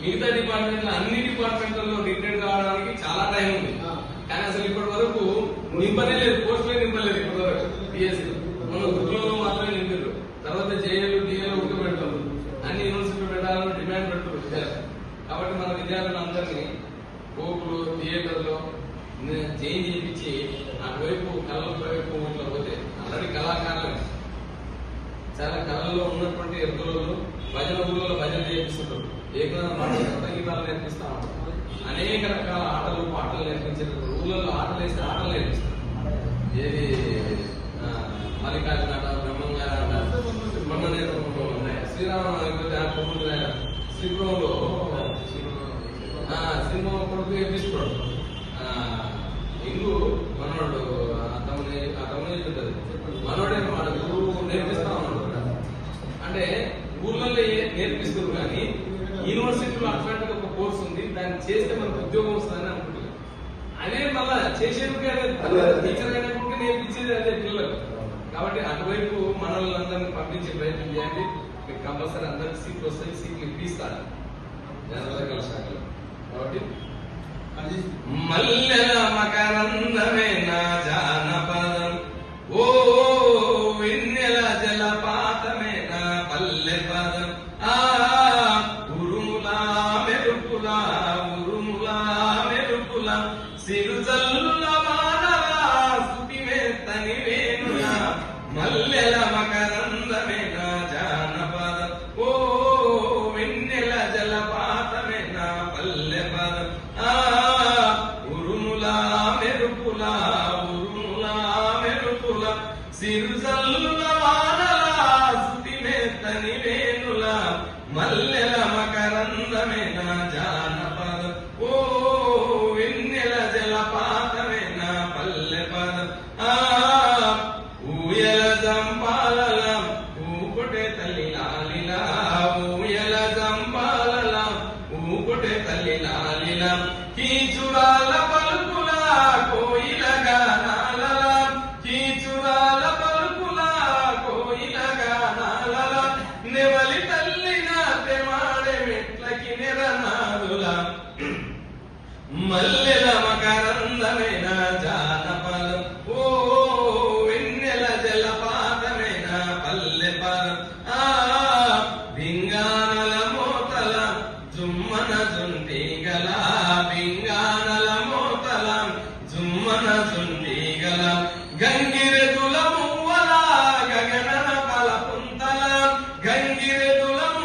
మిగతా డిపార్ట్మెంట్ అన్ని డిపార్ట్మెంట్లలో రిటైర్ కావడానికి చాలా టైం ఉంది. కానీ అసలు ఇప్పటి వరకు నింపనే లేదు పోస్టులే నింపలేదు ఇప్పటి వరకు డిఎస్సి మన ఉద్యోగంలో మాత్రమే నింపారు తర్వాత జేఏలు డిఏలు ఉడక పెడతారు. అన్ని యూనివర్సిటీ పెట్టాలని డిమాండ్ పెడుతున్నారు విద్యార్థులు. కాబట్టి మన విద్యార్థులందరినీ కోపులు థియేటర్లో చేంజ్ చేయించి అటువైపు కళల వైపు ఇట్లా పోతే ఆల్రెడీ కళాకారులు. చాలా కళల్లో ఉన్నటువంటి రోజులు భజన ఊళ్ళలో భజన చేపిస్తుంటారు ఏకనాథ పాటలు గీతాలు నేర్పిస్తా ఉంటారు అనేక రకాల ఆటలు పాటలు నేర్పించేటప్పుడు ఊళ్ళలో ఆటలు వేసి ఆటలు నేర్పిస్తారు ఏది మల్లికార్జున ఆట బ్రహ్మంగారు ఆట బ్రహ్మనేత్రంలో ఉన్నాయి శ్రీరామ శ్రీపురంలో ఆ, సింహం కొడుకు వేపిస్తున్నాడు కానీ యూనివర్సిటీలో అట్లాంటి ఒక కోర్స్ ఉంది దాన్ని చేస్తే మనకు ఉద్యోగం వస్తుందని అనుకుంటున్నాను అదే మళ్ళా చేసేందుకు అదే టీచర్ అయినప్పుడు నేర్పించేది అదే పిల్లలకు. కాబట్టి అటువైపు మనల్ని పంపించే ప్రయత్నం చేయండి. మీకు కంపల్సరీ అందరికి సీట్లు వస్తాయి సీట్లు ఇప్పిస్తారు జనరల్ శాఖలో కాబట్టి మల్లెల మకరందమే నా జానపదం. ఓ వెన్నెల జలపాతమే నా పల్లె పదం. ఆ సిరుజల్లుల వానలా సుపివే తని మల్లెల మకరందమే నా ఓ వెన్నెల జలపాతమే పల్లె పదం ఆ ఉరుములా మెరుపులా సిరుజల్లుల నాలినం. కీచురాల పలుకుల కోయిలగా నాలలం. కీచురాల పలుకుల కోయిలగా నాలలం. నెవలి తల్లిన తెమాడె మెట్లకి నిరనాదుల. మల్లెల మకరందమైన జానపలం ఓ వెన్నెల జలపాతమైన పల్లె పరం ఆ